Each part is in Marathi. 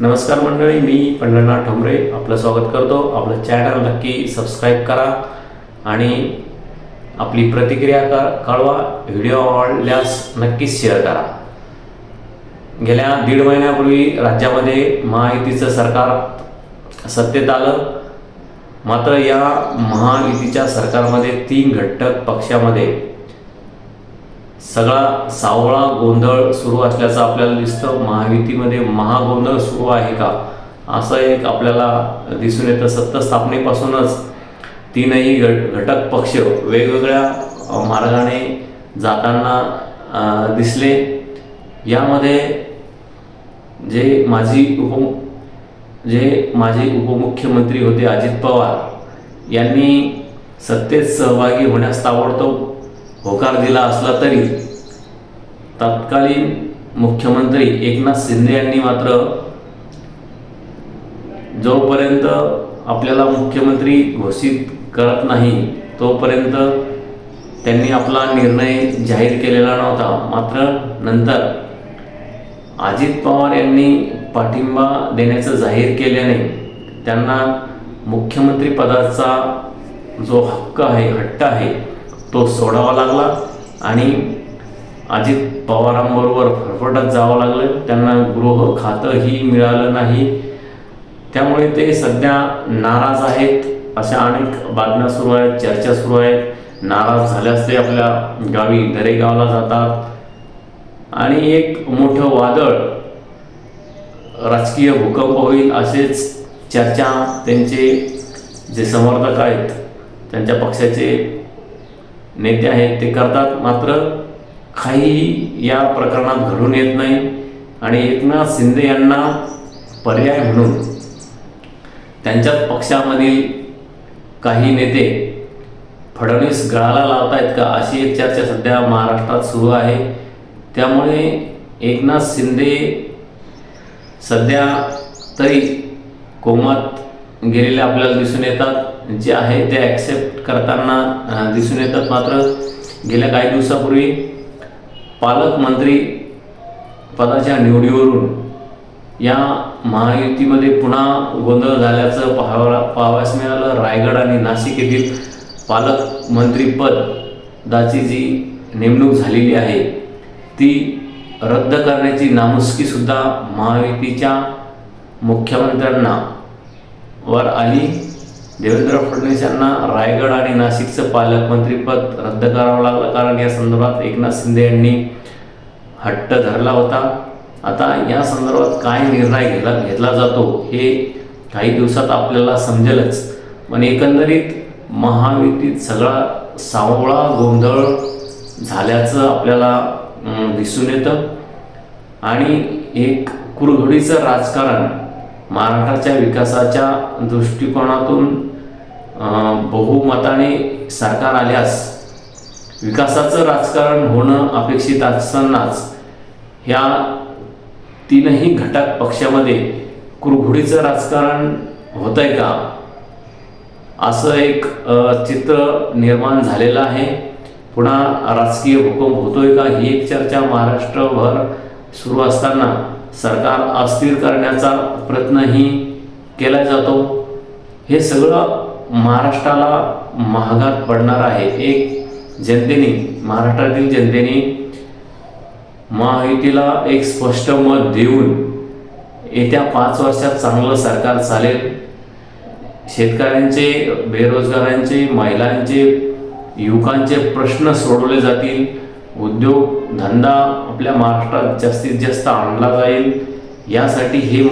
नमस्कार मंडळी मी पंढरनाथ ठोंबरे. आपलं स्वागत करतो. आपलं चॅनल नक्की सबस्क्राईब करा आणि आपली प्रतिक्रिया का कळवा व्हिडिओ आवडल्यास नक्कीच शेअर करा. गेल्या दीड महिन्यापूर्वी राज्यामध्ये महायुतीचं सरकार सत्तेत आलं. मात्र या महायुतीच्या सरकारमध्ये तीन घटक पक्षामध्ये सगळा सावळा गोंधळ सुरू असल्याचं आपल्याला दिसतं. महायुतीमध्ये महागोंधळ सुरू आहे का? असं एक आपल्याला दिसून येतं. सत्ता स्थापनेपासूनच तीनही घट घटक पक्ष वेगवेगळ्या मार्गाने जाताना दिसले. यामध्ये जे माजी उप जे माजी उपमुख्यमंत्री होते अजित पवार यांनी सत्तेत सहभागी होण्यास ताबडतोब होकार दिला असला तरी तत्कालीन मुख्यमंत्री एकनाथ शिंदे यांनी मात्र जोपर्यंत आपल्याला मुख्यमंत्री घोषित करत नाही तोपर्यंत त्यांनी आपला निर्णय जाहीर केलेला नव्हता. मात्र नंतर अजित पवार यांनी पाठिंबा देण्याचं जाहीर केल्याने त्यांना मुख्यमंत्री पदाचा जो हक्क आहे हट्ट आहे तो सोडावा लागला आणि अजित पवारांबरोबर फरफटत जावं लागलं. त्यांना गृह खातंही मिळालं नाही. त्यामुळे ते सध्या नाराज आहेत अशा अनेक बातम्या सुरू आहेत चर्चा सुरू आहेत. नाराज झाल्यास ते आपल्या गावी दरेगावला जातात. आणि एक मोठं वादळ राजकीय भूकंप होईल असेच चर्चा त्यांचे जे समर्थक आहेत त्यांच्या पक्षाचे नेते आहेत ते करतात. मात्र काहीही या प्रकरणात घडून येत नाही. आणि एकनाथ शिंदे यांना पर्याय म्हणून त्यांच्याच पक्षामधील काही नेते फडणवीस गळाला लावतायत का अशी एक चर्चा सध्या महाराष्ट्रात सुरू आहे. त्यामुळे एकनाथ शिंदे सध्या तरी कोमात गेलेले आपल्याला दिसून येतात. जे आहे ते ॲक्सेप्ट करताना दिसून येतात. मात्र गेल्या काही दिवसापूर्वी पालकमंत्री पदाच्या निवडीवरून या महायुतीमध्ये पुन्हा गोंधळ झाल्याचं पाहावा पाहावयास मिळालं. रायगड आणि नाशिक येथील पालकमंत्रीपदाची जी नेमणूक झालेली आहे ती रद्द करण्याची नामुष्कीसुद्धा महायुतीच्या मुख्यमंत्र्यांना वर आली. देवेंद्र फडणवीस यांना रायगड आणि नाशिकचं पालकमंत्रीपद रद्द करावं लागलं. कारण या संदर्भात एकनाथ शिंदे यांनी हट्ट धरला होता. आता या संदर्भात काय निर्णय घेतला घेतला जातो हे काही दिवसात आपल्याला समजेलच. पण एकंदरीत महायुतीत सगळा सावळा गोंधळ झाल्याचं आपल्याला दिसून येतं. आणि एक कुरघडीचं राजकारण महाराष्ट्राच्या विकासाच्या दृष्टिकोनातून बहुमताने सरकार आल्यास विकासाचं राजकारण होणं अपेक्षित असतानाच ह्या तीनही घटक पक्षामध्ये कुरघुडीचं राजकारण होत आहे का? असं एक चित्र निर्माण झालेलं आहे. पुन्हा राजकीय भूकंप होतोय का? ही एक चर्चा महाराष्ट्रभर सुरू असताना सरकार अस्थिर करण्याचा प्रयत्नही केला जातो. हे सगळं महाराष्ट्राला महागात पडणार आहे. एक जनतेने महाराष्ट्रातील जनतेने महायुतीला एक स्पष्ट मत देऊन येत्या पाच वर्षात चांगलं सरकार चालेल. शेतकऱ्यांचे बेरोजगारांचे महिलांचे युवकांचे प्रश्न सोडवले जातील. उद्योग धंदा आपल्या महाराष्ट्रात जास्तीत जास्त आणला जाईल. यासाठी हे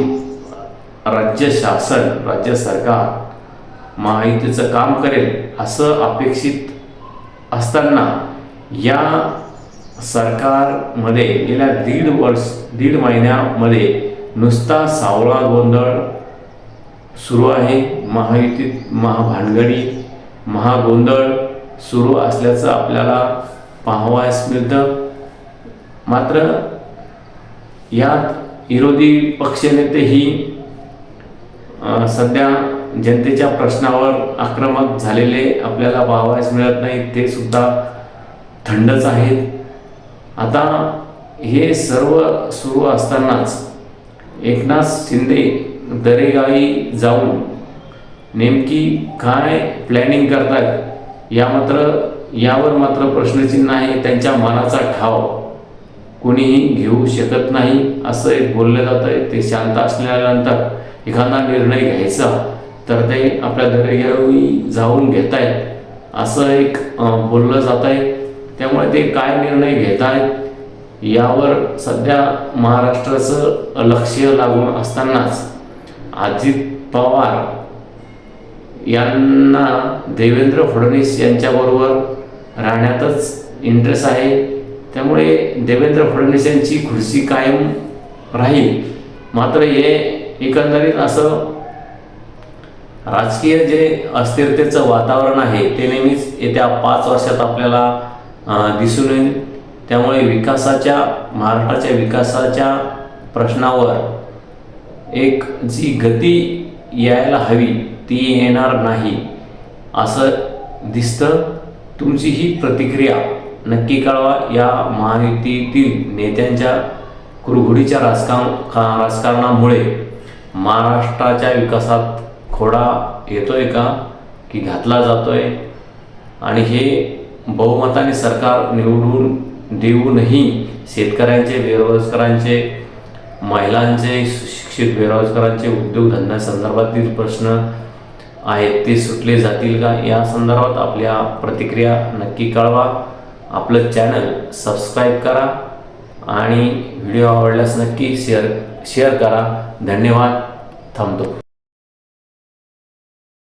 राज्य शासन राज्य सरकार महायुतीचं काम करेल असं अपेक्षित असताना या सरकारमध्ये गेल्या दीड वर्ष दीड महिन्यामध्ये नुसता सावळा गोंधळ सुरू आहे. महायुतीत महाभानगडी महागोंधळ सुरू असल्याचं आपल्याला पाहावयास मिळतं मात्र यात विरोधी पक्षनेते ही सध्या जनतेच्या प्रश्नावर आक्रमक झालेले आपल्याला पाहावयास मिळत नाही ते सुद्धा थंडच आहेत. आता हे सर्व सुरू असतानाच एकनाथ शिंदे दरेगावी जाऊन नेमकी काय प्लॅनिंग करतात या मात्र यावर मात्र प्रश्नचिन्ह आहे त्यांच्या मनाचा ठाव. कुणीही घेऊ शकत नाही असं एक बोललं जातं आहे ते शांत असल्यानंतर एखादा निर्णय घ्यायचा तर ते आपल्या दरेगावी जाऊन घेत आहेत असं एक बोललं जात आहे त्यामुळे ते काय निर्णय घेत आहेत यावर सध्या महाराष्ट्राचं लक्ष लागून असतानाच अजित पवार यांना देवेंद्र फडणवीस यांच्याबरोबर राहण्यातच इंटरेस्ट आहे. त्यामुळे देवेंद्र फडणवीस यांची खुर्ची कायम राहील. मात्र हे एकंदरीत असं राजकीय जे अस्थिरतेचं वातावरण आहे ते नेहमीच येत्या पाच वर्षात आपल्याला दिसून येईल. त्यामुळे विकासाच्या महाराष्ट्राच्या विकासाच्या प्रश्नावर एक जी गती यायला हवी ती येणार नाही असं दिसतं. तुमची ही प्रतिक्रिया नक्की कळवा. या महायुतीतील नेत्यांच्या कुरघुडीच्या राजकारण का- राजकारणामुळे महाराष्ट्राच्या विकासात खोडा येतोय का की घातला जातोय? आणि हे बहुमताने सरकार निवडून देऊनही शेतकऱ्यांचे बेरोजगारांचे महिलांचे शिक्षित बेरोजगारांचे उद्योगधंद्यासंदर्भातील प्रश्न आहेत ते सुटले जातील का? या संदर्भात आपल्या प्रतिक्रिया नक्की कळवा. आपलं चॅनल सबस्क्राईब करा आणि व्हिडिओ आवडल्यास नक्की शेअर शेअर करा. धन्यवाद. थांबतो.